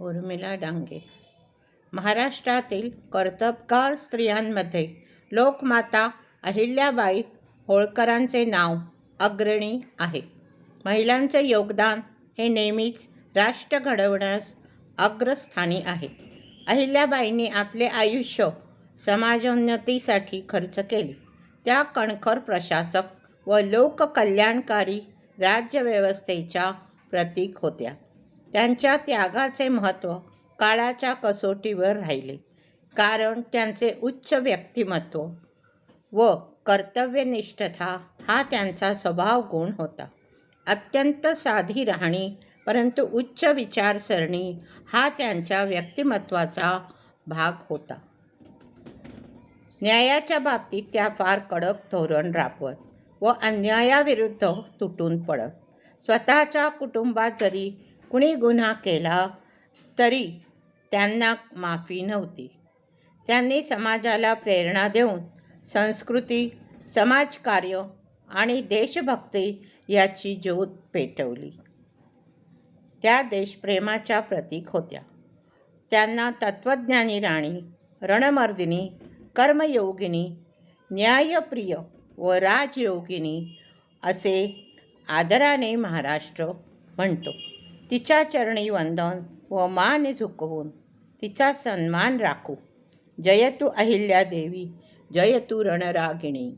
उर्मिला डांगे. महाराष्ट्रातील कर्तबगार स्त्रियांमध्ये लोकमाता अहिल्याबाई होळकरांचे नाव अग्रणी आहे. महिलांचे योगदान हे नेहमीच राष्ट्र घडवण्यास अग्रस्थानी आहे. अहिल्याबाईंनी आपले आयुष्य समाजोन्नतीसाठी खर्च केले. त्या कणखर प्रशासक व लोककल्याणकारी राज्यव्यवस्थेच्या प्रतीक होत्या. त्यांच्या त्यागाचे महत्त्व काळाच्या कसोटीवर राहिले. कारण त्यांचे उच्च व्यक्तिमत्व व कर्तव्यनिष्ठता हा त्यांचा स्वभाव गुण होता. अत्यंत साधी राहणी परंतु उच्च विचारसरणी हा त्यांच्या व्यक्तिमत्वाचा भाग होता. न्यायाच्या बाबतीत त्या फार कडक धोरण राबवत व अन्यायाविरुद्ध तुटून पडत. स्वतःच्या कुटुंबात जरी कुणी गुन्हा केला तरी त्यांना माफी नव्हती. त्यांनी समाजाला प्रेरणा देऊन संस्कृती समाजकार्य आणि देशभक्ती याची ज्योत पेटवली. त्या देशप्रेमाच्या प्रतीक होत्या. त्यांना तत्त्वज्ञानी राणी रणमर्दिनी कर्मयोगिनी न्यायप्रिय व राजयोगिनी असे आदराने महाराष्ट्र म्हणतो. तिच्या चरणी वंदन व मान झुकवून तिचा सन्मान राखू. जय तू अहिल्या देवी जय तू रणरागिणी.